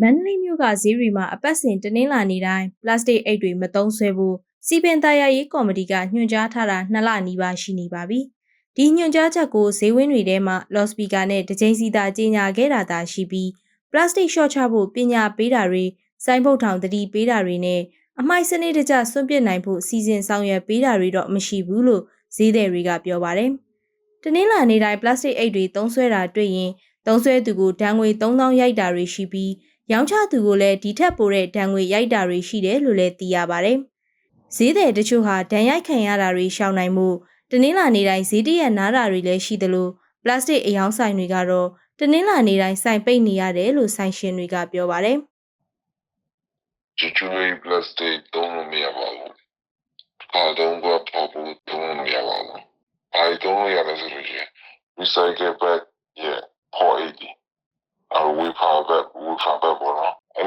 မန္တလေးမြို့ကဈေးတွေမှာအပတ်စဉ်တင်းနှင်းလာနေတိုင်းပလတ်စတစ်အိတ်တွေမသုံးဆွဲဖို့စီပင်သားရရေးကော်မတီကညွှန်ကြားထားတာနှစ်လနီးပါးရှိနေပါပြီ။ဒီညွှန်ကြားချက်ကိုဈေးဝင်းတွေထဲမှာလော့စပီကာနဲ့တကြိမ်စီသာကြီးညာခဲ့တာသာရှိပြီးပလတ်စတစ်ရှော့ချဖို့ပညာပေးတာတွေစိုင်းပုတ်ထောင်တတိပေးတာတွေနဲ့အမိုက်စနစ်တကျစွန့်ပစ်နိုင်ဖို့စီစဉ်ဆောင်ရွက်ပေးတာတွေတော့မရှိဘူးလို့ဈေးသည်တွေကပြောပါတယ်။တနင်္လာနေ့တိုင်းပလတ်စတစ်အိတ်တွေသုံးဆွဲတာတွေ့ရင်သုံးဆွဲသူကိုဒဏ်ငွေ3000ရိုက်တာတွေရှိပြီး ရောင်းချသူကိုလည်းဒီထက်ပိုတဲ့ဒဏ်ငွေရိုက်တာတွေရှိတယ်လို့လည်းသိရပါတယ်။ဈေးသည်တချို့ဟာဒဏ်ရိုက်ခံရတာတွေရှောင်နိုင်မှုတနင်္လာနေ့တိုင်းဈေးတရက်နားတာတွေလည်းရှိသလိုပလတ်စတစ်အယောင်ဆိုင်တွေကတော့တနင်္လာနေ့တိုင်းစိုင်ပိတ်နေရတယ်လို့ဆိုင်ရှင်တွေကပြောပါတယ်ချူချူရေးပလတ်စတစ်သုံးလို့မရပါဘူး။အားလုံးကပေါ်ဖို့သုံးလို့မရပါဘူး။အဲဒီသုံးလို့ရတယ်ဆိုလို့ရှိရင် recycle bag ရဲ့480အဝေးဖာဘက်ဝေးဖာဘက်ပေါ်တော့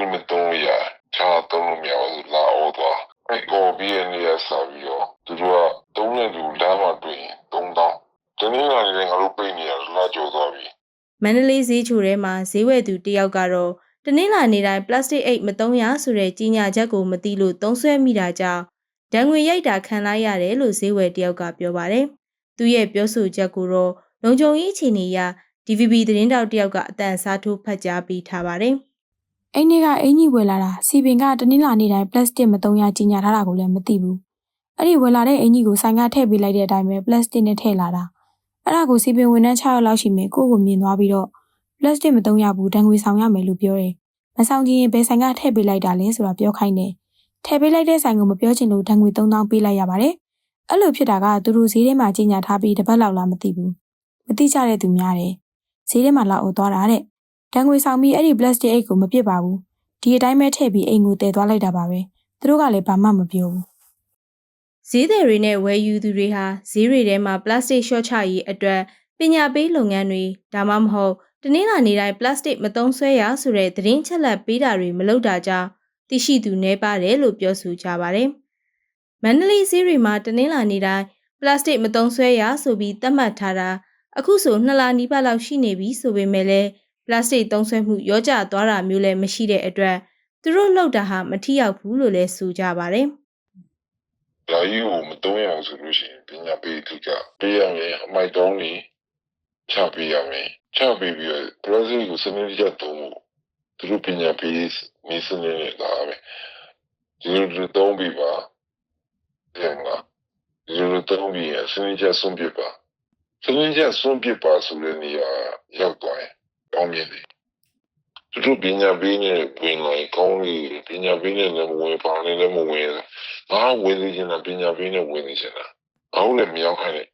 အဲ့ဒီမသုံးလို့ရချာသုံးလို့မရဘူးလာအောတော့အဲ့ကောဘီရဲ့နေရာစာပြီးတော့သူတို့ကသုံးတဲ့လူလမ်းမှာတွေ့ရင်3000တနင်္လာနေ့ငါတို့ပြင်နေရလာကြော်သွားပြီ။မန္တလေးဈေးချိုထဲမှာဈေးဝယ်သူတယောက်ကတော့တနင်္လာနေ့တိုင်းပလတ်စတစ်အိတ်မသုံးရဆိုတဲ့ကြီးညာချက်ကိုမသိလို့သုံးဆွဲမိတာကြောင့်ဒဏ်ငွေရိုက်တာခံလိုက်ရတယ်လို့ဈေးဝယ်တယောက်ကပြောပါတယ်။သူရဲ့ပြောဆိုချက်ကိုတော့လုံခြုံရေးအခြေအနေအရ DVB သတင်းတောက်တယောက်ကအတန်စားထိုးဖတ်ကြားပေးထားပါတယ်။ အိမ်ကြီးကအင်ကြီးဝယ်လာတာစီပင်ကတနင်္လာနေ့တိုင်းပလတ်စတစ်မသုံးရကြီးညာထားတာကိုလည်းမသိဘူးအဲ့ဒီဝယ်လာတဲ့အင်ကြီးကိုဆိုင်ကထည့်ပေးလိုက်တဲ့အတိုင်းပဲပလတ်စတစ်နဲ့ထည့်လာတာအဲ့ဒါကိုစီပင်ဝန်ထမ်း6ယောက်လောက်ရှိမယ်ကိုယ့်ကိုမြင်သွားပြီးတော့ပလတ်စတစ်မသုံးရဘူးဒဏ်ငွေဆောင်ရမယ်လို့ပြောတယ်မဆောင်ကြည့်ရင်ဘယ်ဆိုင်ကထည့်ပေးလိုက်တာလဲဆိုတာပြောခိုင်းတယ်ထည့်ပေးလိုက်တဲ့ဆိုင်ကိုမပြောချင်လို့ဒဏ်ငွေ3000ပေးလိုက်ရပါတယ်အဲ့လိုဖြစ်တာကသူတို့ဈေးထဲမှာကြီးညာထားပြီးတစ်ပတ်လောက်လားမသိဘူးမသိကြတဲ့သူများတယ်ဈေးထဲမှာလောက်အော်သွားတာတဲ့ တန်ငွေဆောင်ပြီးအဲ့ဒီ plastic အိတ်ကိုမပစ်ပါဘူးဒီအတိုင်းပဲထည့်ပြီးအိမ်ကိုတည်သွားလိုက်တာပါပဲသူတို့ကလည်းဘာမှမပြောဘူးဈေးသည်တွေနဲ့ဝယ်ယူသူတွေဟာဈေးတွေထဲမှာပလတ်စတစ်ရှော့ချရေးအတွက်ပညာပေးလုပ်ငန်းတွေဒါမှမဟုတ်တနင်္လာနေ့တိုင်းပလတ်စတစ်မသုံးဆွဲရဆိုတဲ့သတင်းချက်လက်ပေးတာတွေမလုပ်တာကြောင့်သိရှိသူနှဲပါတယ်လို့ပြောဆိုကြပါတယ်။မန္တလေးဈေးတွေမှာတနင်္လာနေ့တိုင်းပလတ်စတစ်မသုံးဆွဲရဆိုပြီးသတ်မှတ်ထားတာအခုဆိုနှစ်လနီးပါးလောက်ရှိနေပြီဆိုပေမဲ့လည်း ပလတ်စတစ်သုံးဆွဲမှုရောကျသွားတာမျိုးလည်းမရှိတဲ့အတွက်သူတို့လောက်တာဟာမထိရောက်ဘူးလို့လည်းဆိုကြပါတယ်။။ဒါကြီးကိုမသုံးရအောင်ဆိုလို့ရှိရင်ပညာပေးသူကပေးရမယ်အမိုက်တောင်းနေချပေးရမယ်။ချပေးပြီးတော့ process ကိုစနစ်တကျသုံးဖို့သူတို့ပညာပေးနေစနစ်နဲ့လာမယ်။ဒီလိုသုံးပြီးပါ။ပြန်လာဒီလိုသုံးပြီးရင်စနစ်ကျဆုံးပြပါ။စနစ်ကျဆုံးပြပါဆိုတဲ့နေရာရောက်သွားရင် ကောင်းမြင်တယ်။သူတို့ပညာပေးနေဝင်လာရင်ကောင်းလေပညာပေးနေလည်းမဝင်ပါနဲ့လည်းမဝင်ဘူးငါဝင်နေချင်တာပညာပေးနဲ့ဝင်နေချင်တာဘာလို့လဲမရောက်ခိုင်းနဲ့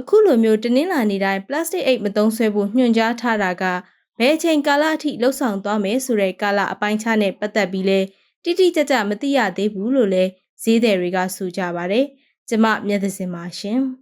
အခုလိုမျိုးတနင်္လာနေ့တိုင်းပလတ်စတစ်အိတ်မသုံးဆွဲဖို့ညွှန်ကြားထားတာကဘယ်အချိန်ကာလအထိလှုပ်ဆောင်သွားမယ်ဆိုတဲ့ကာလအပိုင်းခြားနဲ့ပတ်သက်ပြီးလဲတိတိကျကျမသိရသေးဘူးလို့လဲဈေးသည်တွေကဆိုကြပါတယ်။ကျမမျက်သစင်ပါရှင်။